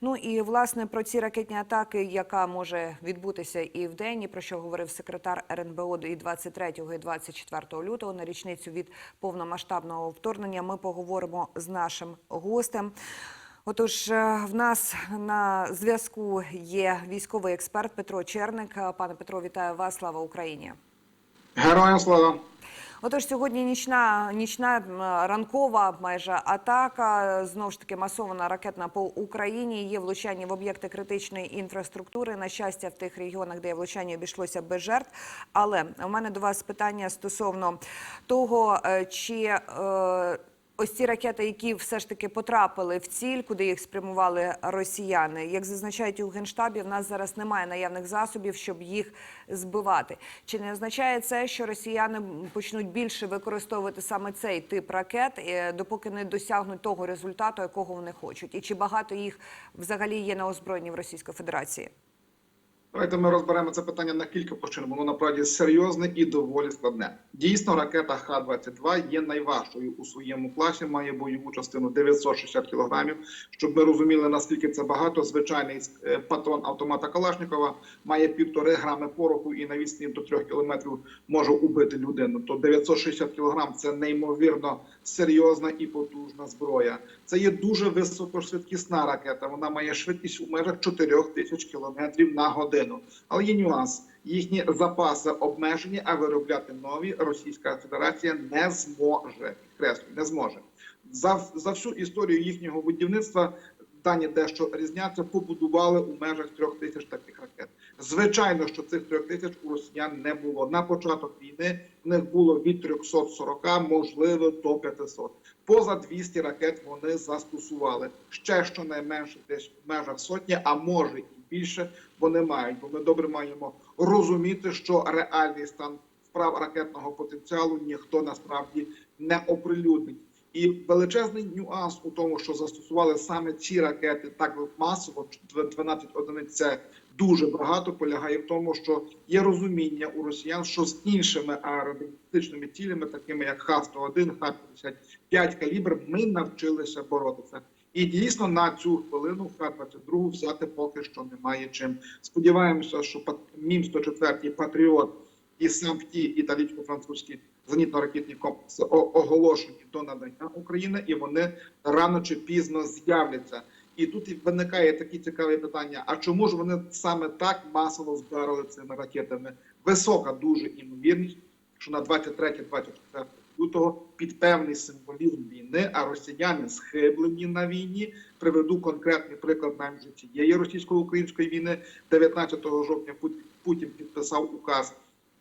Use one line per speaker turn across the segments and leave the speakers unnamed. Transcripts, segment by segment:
Ну і власне про ці ракетні атаки, яка може відбутися і в день, і про що говорив секретар РНБО і 23 і 24 лютого на річницю від повномасштабного вторгнення. Ми поговоримо з нашим гостем. Отож, е, в нас на зв'язку є військовий експерт Петро Черник. Е, Пане Петро, вітаю вас! Слава Україні!
Героям слава!
Отож, сьогодні нічна нічна ранкова майже атака. Знову ж таки масована ракетна по Україні. Є влучання в об'єкти критичної інфраструктури. На щастя, в тих регіонах, де влучання, обійшлося без жертв. Але у мене до вас питання стосовно того, е, чи е, Ось ці ракети, які все ж таки потрапили в ціль, куди їх спрямували росіяни. Як зазначають у генштабі, в нас зараз немає наявних засобів, щоб їх збивати. Чи не означає це, що росіяни почнуть більше використовувати саме цей тип ракет, е, допоки не досягнуть того результату, якого вони хочуть? І чи багато їх взагалі є на озброєнні в Російської Федерації?
Давайте ми розберемо це питання на кілька причин. Воно насправді серйозне і доволі складне. Дійсно, ракета Х-22 є найважчою у своєму класі, має бойову частину 960 кілограмів. Щоб ми розуміли, наскільки це багато, звичайний е, патрон автомата Калашникова має півтори грами пороху і на відстані до трьох кілометрів може убити людину. То 960 кілограм – це неймовірно серйозна і потужна зброя. Це є дуже високошвидкісна ракета. Вона має швидкість у межах 4 тисяч кілометрів на годину. Але є нюанс. Їхні запаси обмежені, а виробляти нові Російська Федерація не зможе. Підкреслюю, не зможе. За, за всю історію їхнього будівництва дані дещо різняться, побудували у межах трьох тисяч таких ракет. Звичайно, що цих трьох тисяч у росіян не було. На початок війни в них було від 340, можливо, до 500. Поза 200 ракет вони застосували. Ще щонайменше десь в межах сотні, а може більше вони мають. Бо ми добре маємо розуміти, що реальний стан справ ракетного потенціалу ніхто насправді не оприлюднить. І величезний нюанс у тому, що застосували саме ці ракети так масово, 12 одиниць це дуже багато. Полягає в тому, що є розуміння у росіян, що з іншими аеродинамічними цілями, такими як Х-101, Х-55 калібр, ми навчилися боротися. І дійсно на цю хвилину Х-22 взяти поки що немає чим. Сподіваємося, що мім 104 Патріот і сам ті італійсько-французькі зенітно-ракетні комплекси оголошені до надання України, і вони рано чи пізно з'являться. І тут виникає такі цікаві питання: а чому ж вони саме так масово вдарили цими ракетами? Висока дуже імовірність, що на 23-24 лютого під певний символізм війни, а росіяни схиблені на війні. Приведу конкретний приклад навіть цієї російсько-української війни. 19 жовтня Пут- Путін підписав указ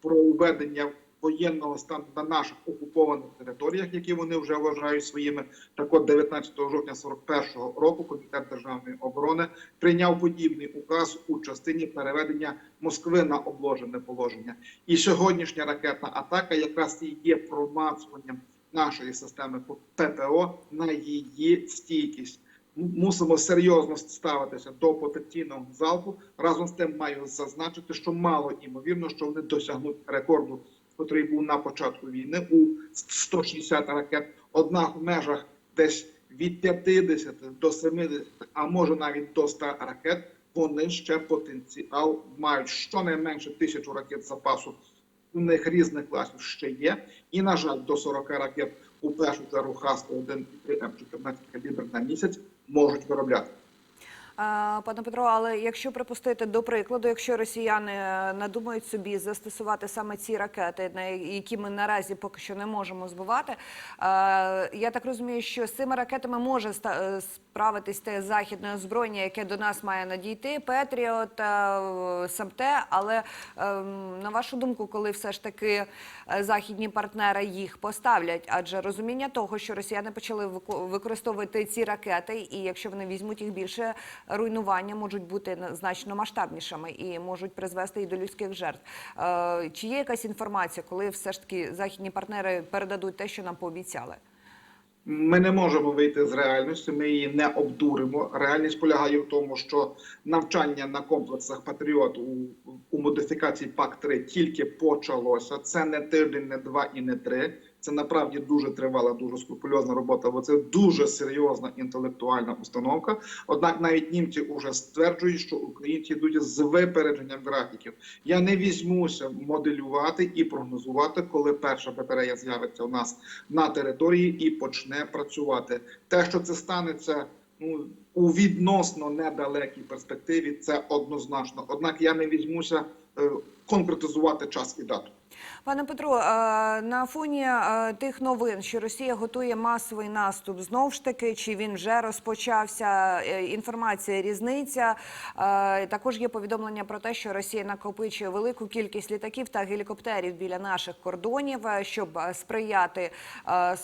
про введення воєнного стану на наших окупованих територіях, які вони вже вважають своїми. Так от 19 жовтня 41-го року комітет державної оборони прийняв подібний указ у частині переведення Москви на обложене положення. І сьогоднішня ракетна атака якраз і є промацуванням нашої системи ППО на її стійкість. Мусимо серйозно ставитися до потенційного залпу. Разом з тим маю зазначити, що мало імовірно, що вони досягнуть рекорду, який був на початку війни у 160 ракет. Однак в межах десь від 50 до 70, а може навіть до 100 ракет, вони ще потенціал мають щонайменше тисячу ракет запасу. У них різних класів ще є, і на жаль, до 40 ракет у першу чергу Х-101 і 3 М14 калібр на місяць можуть виробляти.
Пане Петро, але якщо припустити до прикладу, якщо росіяни е, надумають собі застосувати саме ці ракети, на які ми наразі поки що не можемо збивати, е, я так розумію, що з цими ракетами може е, справитись те західне озброєння, яке до нас має надійти, Петріот, САМТЕ. Але е, на вашу думку, коли все ж таки західні партнери їх поставлять, адже розуміння того, що росіяни почали використовувати ці ракети, і якщо вони візьмуть їх більше, руйнування можуть бути значно масштабнішими і можуть призвести і до людських жертв. Е, Чи є якась інформація, коли все ж таки західні партнери передадуть те, що нам пообіцяли?
Ми не можемо вийти з реальності, ми її не обдуримо. Реальність полягає в тому, що навчання на комплексах Патріот у, у модифікації ПАК 3 тільки почалося. Це не тиждень, не два і не три. Це направді дуже тривала, дуже скрупульозна робота, бо це дуже серйозна інтелектуальна установка. Однак навіть німці вже стверджують, що українці йдуть з випередженням графіків. Я не візьмуся моделювати і прогнозувати, коли перша батарея з'явиться у нас на території і почне працювати. Те, що це станеться. Ну, у відносно недалекій перспективі це однозначно. Однак я не візьмуся е, конкретизувати час і дату.
Пане Петро, е, на фоні е, тих новин, що Росія готує масовий наступ, знов ж таки, чи він вже розпочався? е, Інформація різниця. Також є повідомлення про те, що Росія накопичує велику кількість літаків та гелікоптерів біля наших кордонів, щоб сприяти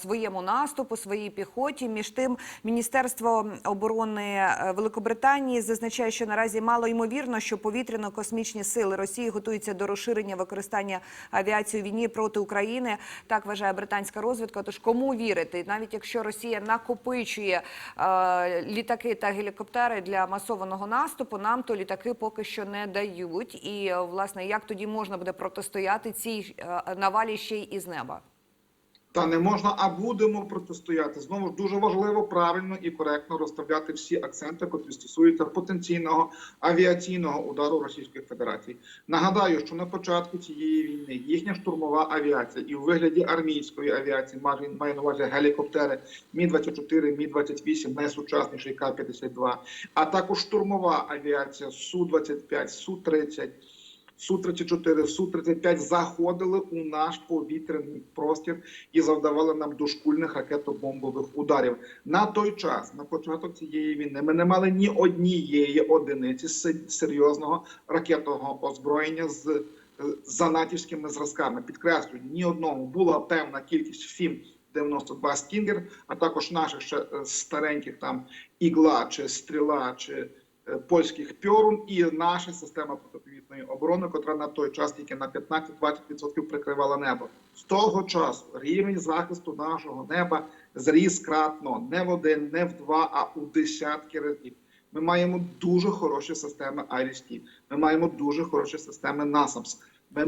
своєму наступу, своїй піхоті. Між тим, Міністерство оборони Великобританії зазначає, що наразі мало ймовірно, що повітряно-космічні сили Росії готуються до розширення використання авіації у війні проти України. Так вважає британська розвідка. Тож кому вірити, навіть якщо Росія накопичує е, літаки та гелікоптери для масованого наступу, нам то літаки поки що не дають. І е, власне як тоді можна буде протистояти цій е, навалі ще й із неба?
Та не можна, а будемо протистояти. Знову ж дуже важливо правильно і коректно розставляти всі акценти, котрі стосуються потенційного авіаційного удару Російської Федерації. Нагадаю, що на початку цієї війни їхня штурмова авіація і у вигляді армійської авіації має, на увазі гелікоптери Мі 24 Мі 28 найсучасніший К-52, а також штурмова авіація Су 25 Су 30 Су-34, Су-35 заходили у наш повітряний простір і завдавали нам дошкульних ракетобомбових ударів. На той час, на початок цієї війни, ми не мали ні однієї одиниці серйозного ракетного озброєння з е, за натівськими зразками. Підкреслюю, ні одного була певна кількість ФІМ 92 Стінгер, а також наших ще е, стареньких там ігла чи стріла чи е, польських пьорун і наша система протиповітряної оборони, котра на той час тільки на 15-20% прикривала небо. З того часу рівень захисту нашого неба зріс кратно не в один, не в два, а у десятки разів. Ми маємо дуже хороші системи IRIS-T, ми маємо дуже хороші системи NASAMS, ми,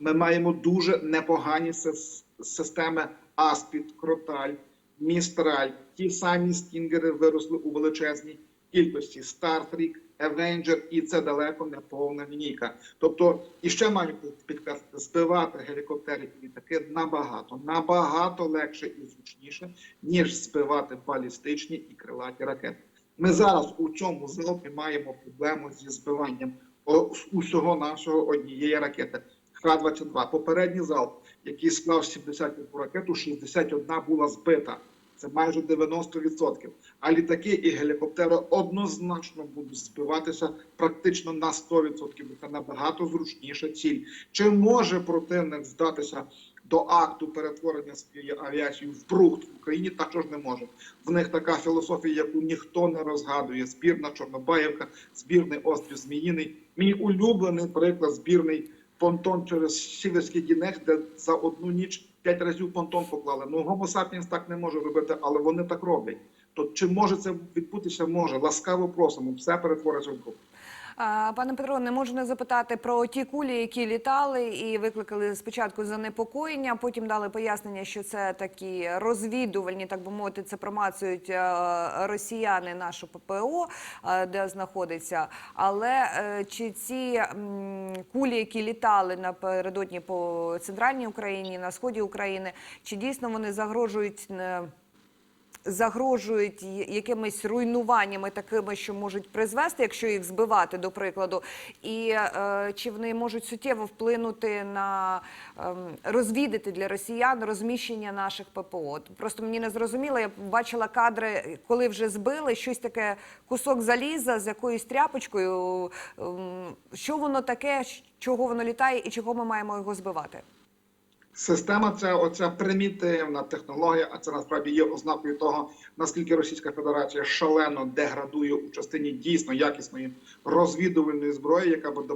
ми маємо дуже непогані системи Аспід, Кроталь, Містраль. Ті самі стінгери виросли у величезній кількості. Стартрік, Avenger, і це далеко не повна лінійка. Тобто, і ще маю підкреслити, збивати гелікоптери і літаки набагато, набагато легше і зручніше, ніж збивати балістичні і крилаті ракети. Ми зараз у цьому залпі маємо проблему зі збиванням усього нашого однієї ракети. Х-22. Попередній залп, який склав 71 ракету, 61 була збита. Це майже 90%. А літаки і гелікоптери однозначно будуть збиватися практично на 100%. Це набагато зручніша ціль. Чи може противник здатися до акту перетворення своєї авіації в брухт в Україні? Також не може. В них така філософія, яку ніхто не розгадує. Збірна Чорнобаївка, збірний острів Зміїний. Мій улюблений приклад збірний понтон через Сіверський Дінець, де за одну ніч п'ять разів понтон поклали. Ну гомо сапіенс так не може робити, але вони так роблять. То чи може це відбутися? Може. Ласкаво просимо, все перетвориться в брухт.
Пане Петро, не можу не запитати про ті кулі, які літали і викликали спочатку занепокоєння. Потім дали пояснення, що це такі розвідувальні, так би мовити, це промацують е, росіяни нашу ППО, е, де знаходиться. Але е, чи ці кулі, які літали напередодні по центральній Україні, на сході України, чи дійсно вони загрожують? Е, загрожують якимись руйнуваннями такими, що можуть призвести, якщо їх збивати, до прикладу, і е, чи вони можуть суттєво вплинути на ем, розвідати для росіян розміщення наших ППО. Просто мені не зрозуміло. Я бачила кадри, коли вже збили щось таке кусок заліза з якоюсь тряпочкою. Ем, що воно таке, чого воно літає, і чого ми маємо його збивати?
Система це оця примітивна технологія, а це насправді є ознакою того, наскільки Російська Федерація шалено деградує у частині дійсно якісної розвідувальної зброї, яка б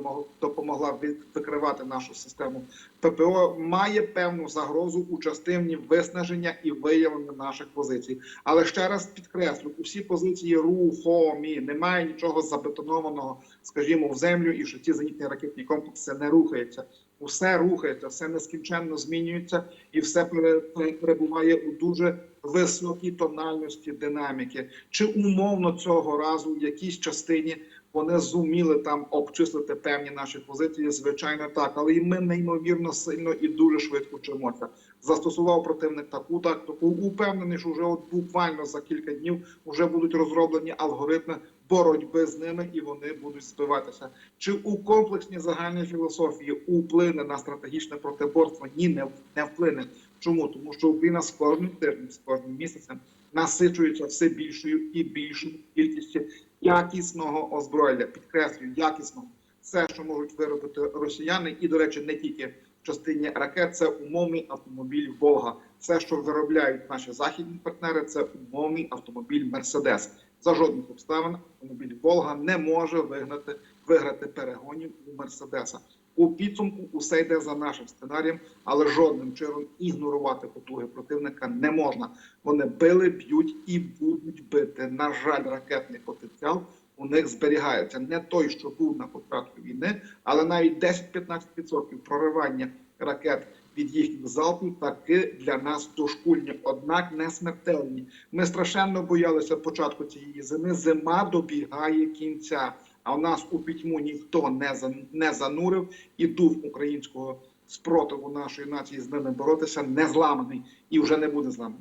допомогла викривати нашу систему ППО, має певну загрозу у частині виснаження і виявлення наших позицій. Але ще раз підкреслю, усі позиції рухомі, немає нічого забетонованого, скажімо, в землю, і що ці зенітні ракетні комплекси не рухаються. Усе рухається, все нескінченно змінюється, і все пере- пере- перебуває у дуже високій тональності динаміки. Чи умовно цього разу в якійсь частині вони зуміли там обчислити певні наші позиції? Звичайно, так, але і ми неймовірно сильно і дуже швидко вчимося. Застосував противник таку тактику. Упевнений, що вже от буквально за кілька днів вже будуть розроблені алгоритми боротьби з ними, і вони будуть збиватися. Чи у комплексній загальній філософії вплине на стратегічне протиборство? Ні, не, не вплине. Чому? Тому що Україна з кожним тижнем, з кожним місяцем насичується все більшою і більшою кількістю якісного озброєння. Підкреслюю, якісного. Все, що можуть виробити росіяни, і, до речі, не тільки в частині ракет, це умовний автомобіль Волга. Все, що виробляють наші західні партнери, це умовний автомобіль Мерседес. За жодних обставин автомобіль Волга не може вигнати виграти перегонів у Мерседеса. У підсумку усе йде за нашим сценарієм, але жодним чином ігнорувати потуги противника не можна. Вони били, б'ють і будуть бити. На жаль, ракетний потенціал у них зберігається не той, що був на початку війни, але навіть 10-15% проривання ракет від їхніх залпів таки для нас дошкульні, однак не смертельні. Ми страшенно боялися початку цієї зими. Зима добігає кінця. А у нас у пітьму ніхто не за не занурив, і дух українського спротиву нашої нації з ними боротися не зламаний і вже не буде зламаний.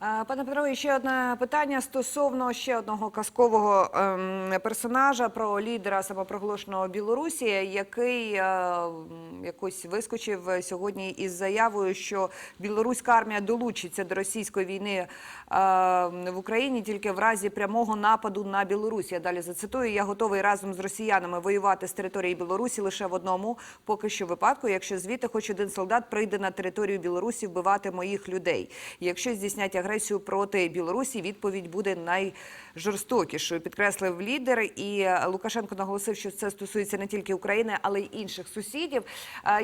Пане Петро, і ще одне питання стосовно ще одного казкового ем, персонажа про лідера самопроголошеного Білорусі, який е, якось вискочив сьогодні із заявою, що білоруська армія долучиться до російської війни е, в Україні тільки в разі прямого нападу на Білорусь. Я далі зацитую: я готовий разом з росіянами воювати з території Білорусі лише в одному поки що випадку, якщо звідти хоч один солдат прийде на територію Білорусі вбивати моїх людей. Якщо здійснять агресію проти Білорусі, відповідь буде найжорстокішою. Підкреслив лідер. І Лукашенко наголосив, що це стосується не тільки України, але й інших сусідів.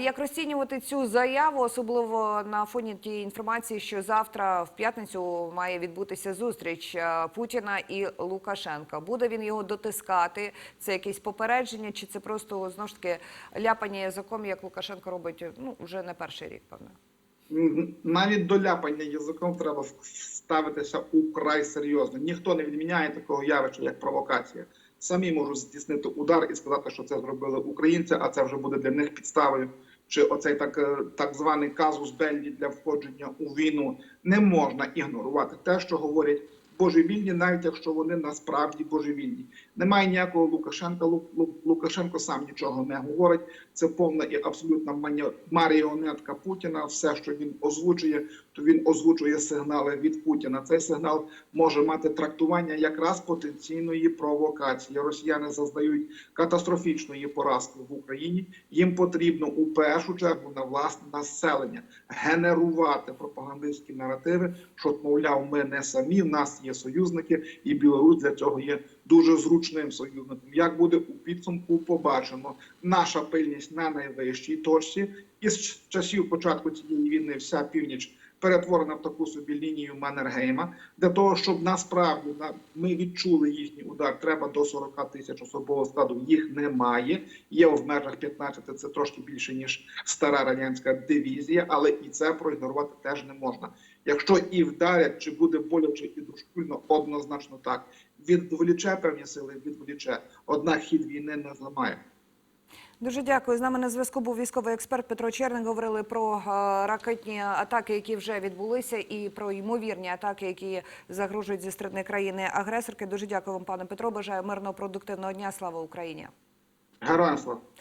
Як розцінювати цю заяву, особливо на фоні тієї інформації, що завтра в п'ятницю має відбутися зустріч е, Путіна і Лукашенка. Буде він його дотискати? Це якесь попередження, чи це просто знову ж таки ляпання язиком, як Лукашенко робить ну вже не перший рік, певно.
Навіть до ляпання язиком треба ставитися украй серйозно. Ніхто не відміняє такого явища, як провокація. Самі можуть здійснити удар і сказати, що це зробили українці, а це вже буде для них підставою. Чи оцей так, е, так званий казус Беллі для входження у війну не можна ігнорувати те, що говорять божевільні, навіть якщо вони насправді божевільні. Немає ніякого Лукашенка. Лу- Лу- Лукашенко сам нічого не говорить. Це повна і абсолютна маріонетка Путіна. Все, що він озвучує, то він озвучує сигнали від Путіна. Цей сигнал може мати трактування якраз потенційної провокації. Росіяни зазнають катастрофічної поразки в Україні. Їм потрібно у першу чергу на власне населення генерувати пропагандистські наративи, що мовляв, ми не самі, в нас є союзники, і Білорусь для цього є дуже зручним союзником. Як буде у підсумку, побачимо. Наша пильність на найвищій точці. І з часів початку цієї війни вся північ перетворена в таку собі лінію Маннергейма. Для того, щоб насправді на- ми відчули їхній удар, треба до 40 тисяч особового складу. Їх немає. Є в межах 15, це трошки більше ніж стара радянська дивізія, але і це проігнорувати теж не можна. Якщо і вдарять, чи буде боляче і дошкульно, однозначно так. Відволіче певні сили, відволіче. Однак хід війни не зламає.
Дуже дякую. З нами на зв'язку був військовий експерт Петро Черник. Говорили про е, ракетні атаки, які вже відбулися, і про ймовірні атаки, які загрожують зі сторони країни агресорки. Дуже дякую вам, пане Петро. Бажаю мирного продуктивного дня. Слава Україні.
Героям слава!